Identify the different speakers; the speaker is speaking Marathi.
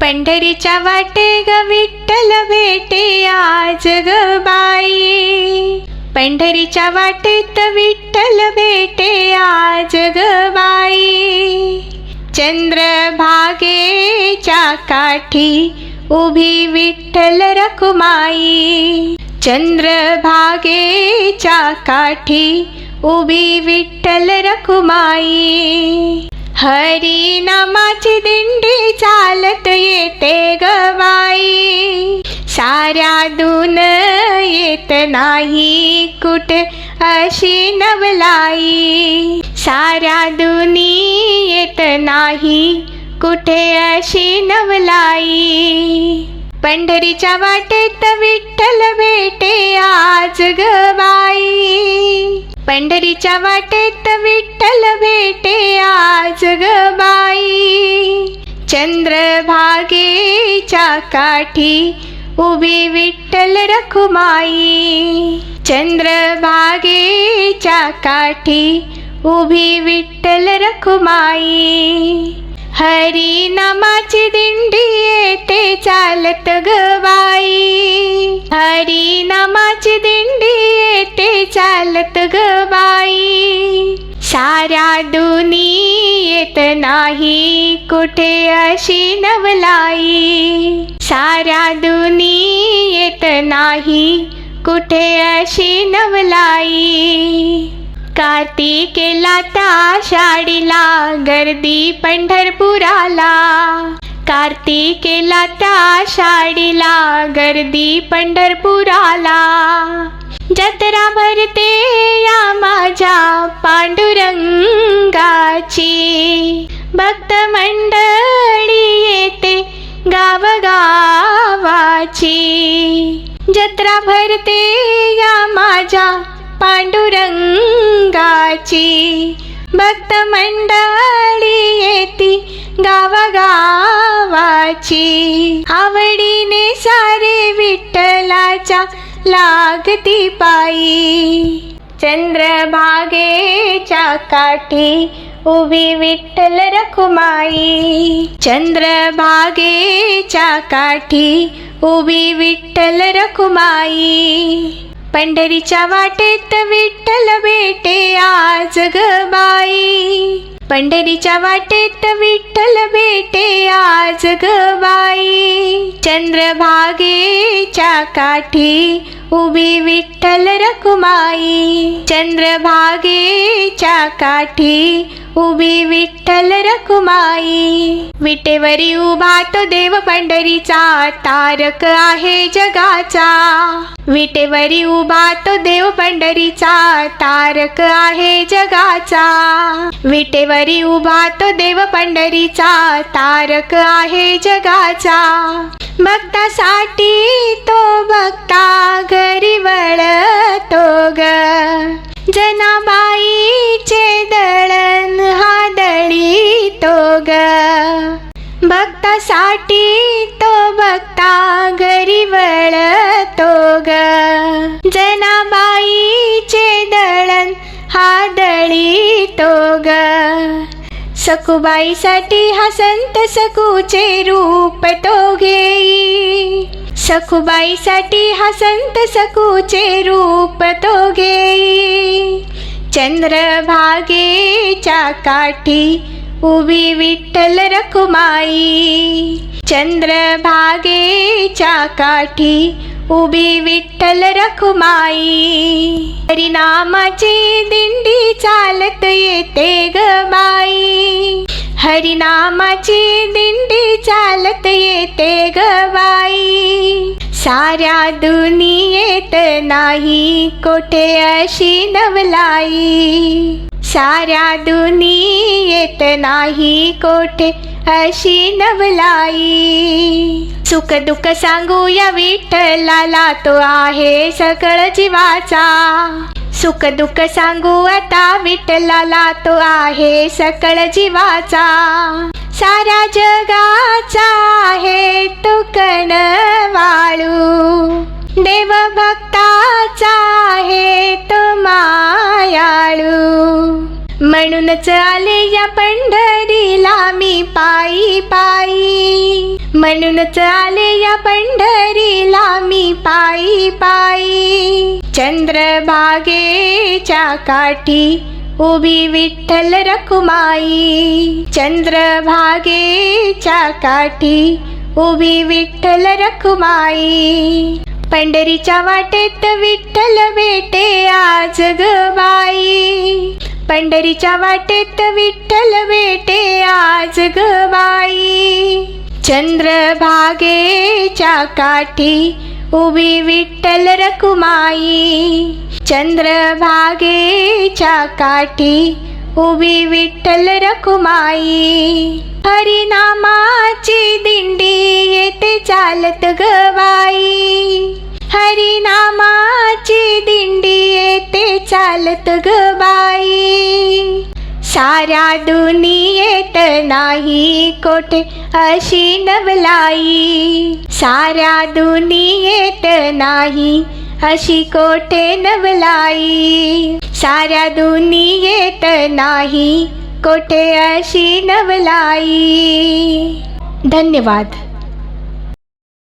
Speaker 1: पंढरीच्या वाटे ग विठ्ठल भेटे आज ग बाई. पंढरीच्या वाटेत विठ्ठल भेटे आज ग बाई. चंद्रभागेच्या काठी उभी विठ्ठल रखुमाई. चंद्रभागेच्या काठी उभी विठ्ठल रखुमाई. हरी नामाची दिंडी चालत येते गवाई साऱ्या दून येत नाही कुठे अशी नवलाई. साऱ्या दुनी येत नाही कुठे अशी नवलाई. पंढरीच्या वाटेत विठ्ठल भेटे आज गवा पंढरीच्या वाटेत विठ्ठल भेटे आज ग बाई. चंद्रभागेच्या काठी उभी विठ्ठल रखुमाई. चंद्रभागेच्या काठी उभी विठ्ठल रखुमाई. हरी नामाची दिंडी येते चालत ग येत नाही कुठे अशी नवलाई? साऱ्या दुनी येत नाही कुठे अशी नवलाई? कार्तिकेला त्या शाडीला गर्दी पंढरपुराला. कार्तिकेला त्या शाडीला गर्दी पंढरपुराला. जत्रा भरते या मंडळी येते गावगावाची. जत्रा भरते या माझ्या पांडुरंगाची. भक्त मंडळी येती गावागावाची. आवडीने सारे विठ्ठलाच्या लागती पायी चंद्रभागेच्या काठी उभी विठ्ठल रखुमाई. चंद्रभागेच्या काठी उभी विठ्ठल रखुमाई. पंढरीच्या वाटेत विठ्ठल भेटे आज ग बाई. पंढरीच्या वाटेत विठ्ठल भेटे आज ग बाई चंद्रभागेच्या काठी उभी विठ्ठल रखुमाई. चंद्रभागेच्या काठी उभी विठ्ठल रखुमाई. विटेवरी उभा तो देव पंढरीचा तारक आहे जगाचा. विटेवरी उभा तो देव पंढरीचा तारक आहे जगाचा. विटेवरी उभा तो देव पंढरीचा तारक आहे जगाचा. भक्तासाठी तो भक्ता घरी वळतो ग. जनाबाईचे दळण हा दळी तो ग. भक्तासाठी तो भक्ता घरी वळतो सखुबाईसाठी हा संत सकूचे रूप तो घेई सखुबाईसाठी हा संत सकूचे रूप तो घेई चंद्रभागेच्या काठी उभी विठ्ठल रखुमाई. चंद्रभागेच्या काठी उभी विठ्ठल रखुमाई. हरिनामाची दिंडी चालत येते ग बाई. हरिनामाची दिंडी चालत येते गवाई साऱ्या दुनियेत नाही कोठे अशी नवलाई. साऱ्या दुनियेत नाही कोठे अशी नवलाई. सुख दुःख सांगूया विठ्ठलाला तो आहे सकळ जीवाचा. सुख दुःख सांगू आता विठ्ठलाला तो आहे सकळ जीवाचा. साऱ्या जगाचा आहे तो कणवाळू देव भक्ताचा आहे तो मायाळू. म्हणूनच आले या पंढरीला मी पायी पायी. म्हणूनच आले या पंढरीला मी पायी पायी. चंद्रभागेच्या काठी उभी विठ्ठल रखुमाई. चंद्रभागेच्या काठी उभी विठ्ठल रखुमाई. पंढरीच्या वाटेत विठ्ठल भेटे आज गबाई पंढरीच्या वाटेत विठ्ठल भेटे आज गबाई चंद्रभागेच्या काठी उभी विठ्ठल रखुमाई चंद्रभागेच्या काठी. उभी विठ्ठल रखुमाई हरिनामाची दिंडी येते चालत गवाई. हरिनामाची दिंडी येते चालत गबाई साऱ्या दुनियेत नाही कोठे अशी नवलाई. साऱ्या दुनियेत नाही अशी कोठे नवलाई. साऱ्या दुनियेत नाही कोठे अशी नवलाई. धन्यवाद.